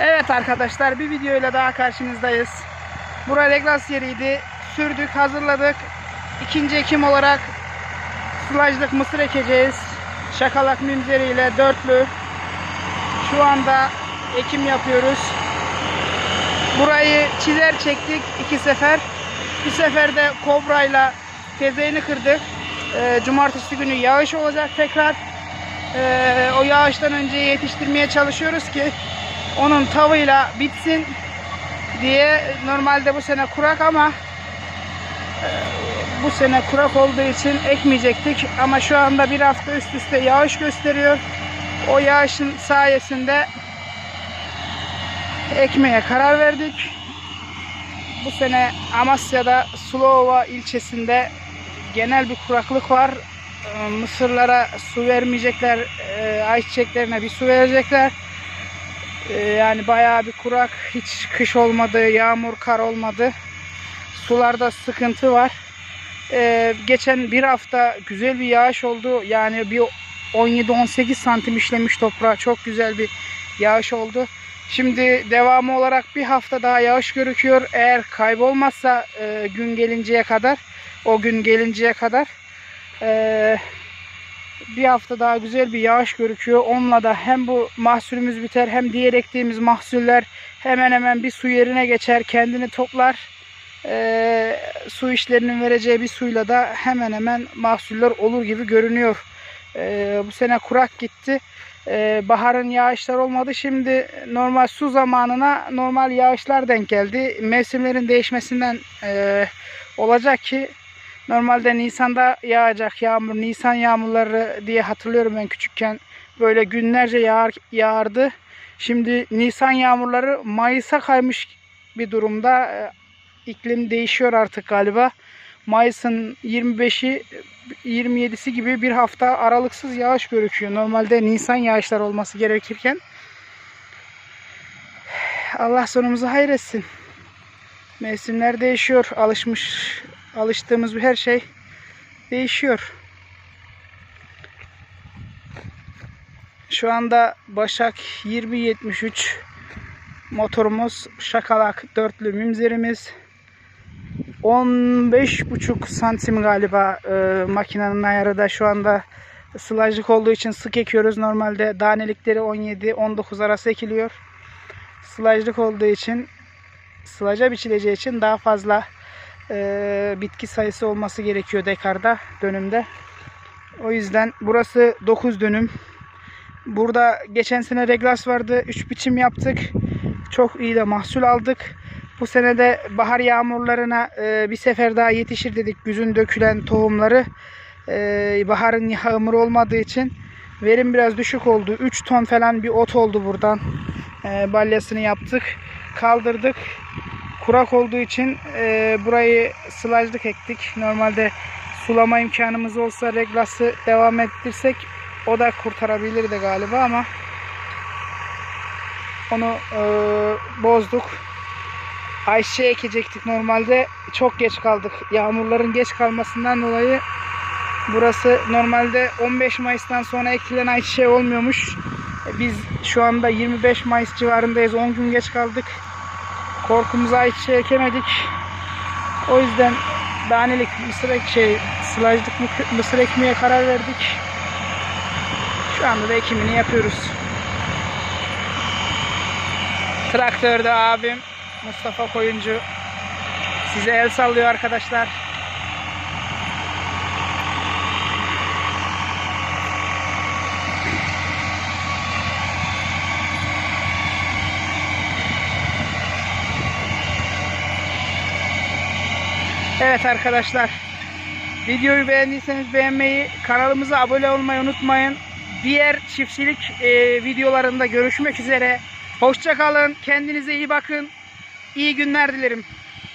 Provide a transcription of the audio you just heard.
Evet arkadaşlar bir videoyla daha karşınızdayız. Buraya reglas yeriydi. Sürdük, hazırladık. İkinci ekim olarak sılajlık mısır ekeceğiz. Şakalak mimzeriyle dörtlü. Şu anda ekim yapıyoruz. Burayı çizer çektik iki sefer. Bir seferde kobrayla tezeyini kırdık. Ee, cumartesi günü yağış olacak tekrar. Ee, o yağıştan önce yetiştirmeye çalışıyoruz ki onun tavıyla bitsin diye normalde bu sene kurak ama e, bu sene kurak olduğu için ekmeyecektik ama şu anda bir hafta üst üste yağış gösteriyor. O yağışın sayesinde ekmeye karar verdik. Bu sene Amasya'da Sulova ilçesinde genel bir kuraklık var. Ee, Mısırlara su vermeyecekler, e, ayçiçeklerine bir su verecekler. Ee, Yani bayağı bir kurak, hiç kış olmadı, yağmur, kar olmadı. Sularda sıkıntı var. Ee, geçen bir hafta güzel bir yağış oldu. Yani bir 17-18 santim işlemiş toprağa. Çok güzel bir yağış oldu. Şimdi devamı olarak bir hafta daha yağış görüküyor. Eğer kaybolmazsa e, gün gelinceye kadar, o gün gelinceye kadar e, bir hafta daha güzel bir yağış görüküyor. Onunla da hem bu mahsulümüz biter hem diğer ektiğimiz mahsuller hemen hemen bir su yerine geçer. Kendini toplar. Ee, su işlerinin vereceği bir suyla da hemen hemen mahsuller olur gibi görünüyor. Ee, bu sene kurak gitti. Ee, baharın yağışlar olmadı. Şimdi normal su zamanına normal yağışlar denk geldi. Mevsimlerin değişmesinden e, olacak ki Normalde Nisan'da yağacak yağmur, Nisan yağmurları diye hatırlıyorum ben küçükken. Böyle günlerce yağar, yağardı. Şimdi Nisan yağmurları Mayıs'a kaymış bir durumda. Ee, İklim değişiyor artık galiba. Mayıs'ın 25'i 27'si gibi bir hafta aralıksız yağış görüküyor. Normalde Nisan yağışlar olması gerekirken. Allah sonumuzu hayretsin. Mevsimler değişiyor. Alışmış alıştığımız her şey değişiyor. Şu anda Başak 2073 motorumuz şakalak dörtlü mimzerimiz 15,5 santim galiba e, makinenin ayarı da şu anda sılajlık olduğu için sık ekiyoruz. Normalde danelikleri 17-19 arası ekiliyor. Sılajlık olduğu için sılaca biçileceği için daha fazla e, bitki sayısı olması gerekiyor dekarda dönümde. O yüzden burası 9 dönüm. Burada geçen sene reglas vardı. 3 biçim yaptık. Çok iyi de mahsul aldık. Bu sene de bahar yağmurlarına e, bir sefer daha yetişir dedik. Güzün dökülen tohumları. E, baharın yağmur olmadığı için verim biraz düşük oldu. 3 ton falan bir ot oldu buradan. E, balyasını yaptık. Kaldırdık kurak olduğu için e, burayı sılajlık ektik. Normalde sulama imkanımız olsa reglası devam ettirsek o da kurtarabilirdi galiba ama onu e, bozduk. Ayçiçeği ekecektik normalde. Çok geç kaldık. Yağmurların geç kalmasından dolayı burası normalde 15 Mayıs'tan sonra ekilen ayçiçeği olmuyormuş. Biz şu anda 25 Mayıs civarındayız. 10 gün geç kaldık korkumuza ait şey ekemedik. O yüzden danelik mısır ek şey sılajlık mı- mısır ekmeye karar verdik. Şu anda da ekimini yapıyoruz. Traktörde abim Mustafa Koyuncu size el sallıyor arkadaşlar. Evet arkadaşlar. Videoyu beğendiyseniz beğenmeyi, kanalımıza abone olmayı unutmayın. Diğer çiftçilik e, videolarında görüşmek üzere. Hoşça kalın. Kendinize iyi bakın. İyi günler dilerim.